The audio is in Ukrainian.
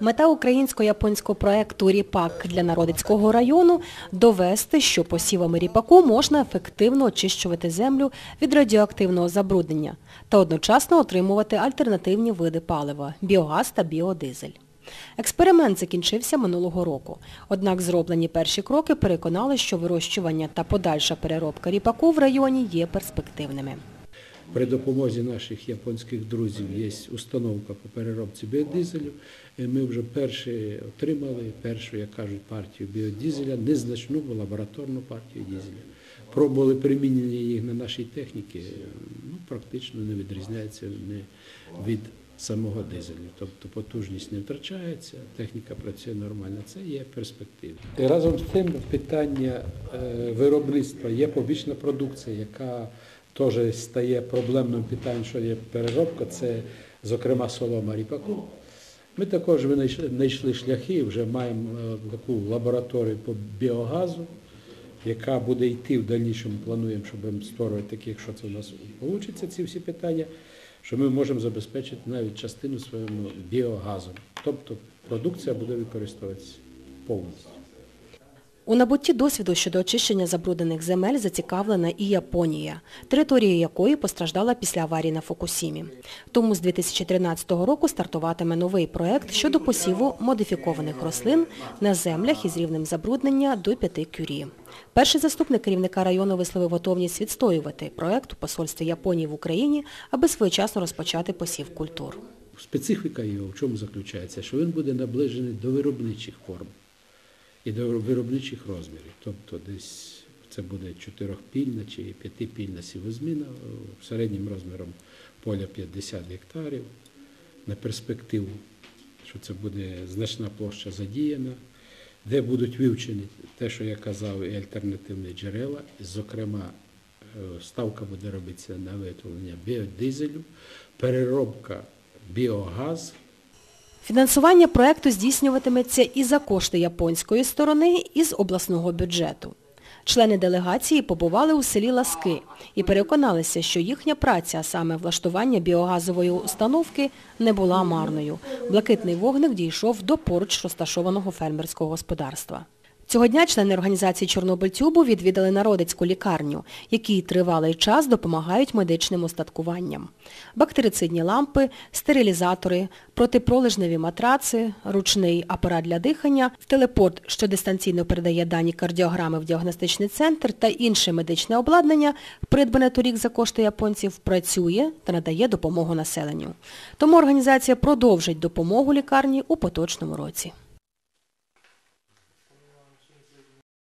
Мета українсько-японського проекту «Ріпак» для Народицького району – довести, що посівами ріпаку можна ефективно очищувати землю від радіоактивного забруднення та одночасно отримувати альтернативні види палива – біогаз та біодизель. Експеримент закінчився минулого року. Однак зроблені перші кроки переконали, що вирощування та подальша переробка ріпаку в районі є перспективними. При допомозі наших японських друзів є установка по переробці біодизелю. Ми вже перші отримали першу, як кажуть, партію біодизеля, незначну лабораторну партію дизеля. Пробували примінення їх на нашій техніці, ну, практично не відрізняється не від самого дизелю. Тобто потужність не втрачається, техніка працює нормально. Це є перспектива. І разом з тим питання е, виробництва є побічна продукція, яка теж стає проблемним питанням, що є переробка, це, зокрема, солома ріпаку. Ми також знайшли шляхи, вже маємо е, таку лабораторію по біогазу, яка буде йти в дальнішому, плануємо, щоб створювати такі, якщо це у нас вийде, ці всі питання, що ми можемо забезпечити навіть частину своєму біогазом. Тобто продукція буде використовуватися повністю. У набутті досвіду щодо очищення забруднених земель зацікавлена і Японія, територія якої постраждала після аварії на Фукусімі. Тому з 2013 року стартуватиме новий проект щодо посіву модифікованих рослин на землях із рівнем забруднення до 5 кюрі. Перший заступник керівника району висловив готовність відстоювати проект у посольстві Японії в Україні, аби своєчасно розпочати посів культур. Специфіка його в чому заключається? Що він буде наближений до виробничих форм і до виробничих розмірів. Тобто десь це буде чотирьохпільна чи п'ятипільна сівозміна е, середнім розміром поля 50 гектарів на перспективу, що це буде значна площа задіяна, де будуть вивчені те, що я казав, і альтернативні джерела, зокрема е, ставка буде робитися на виготовлення біодизелю, переробка біогаз, Фінансування проекту здійснюватиметься і за кошти японської сторони, і з обласного бюджету. Члени делегації побували у селі Ласки і переконалися, що їхня праця, а саме влаштування біогазової установки, не була марною. Блакитний вогник дійшов до поруч розташованого фермерського господарства. Цього дня члени організації Чорнобильтюбу відвідали Народицьку лікарню, якій тривалий час допомагають медичним устаткуванням. Бактерицидні лампи, стерилізатори, протипролежневі матраци, ручний апарат для дихання, телепорт, що дистанційно передає дані кардіограми в діагностичний центр та інше медичне обладнання, придбане торік за кошти японців, працює та надає допомогу населенню. Тому організація продовжить допомогу лікарні у поточному році.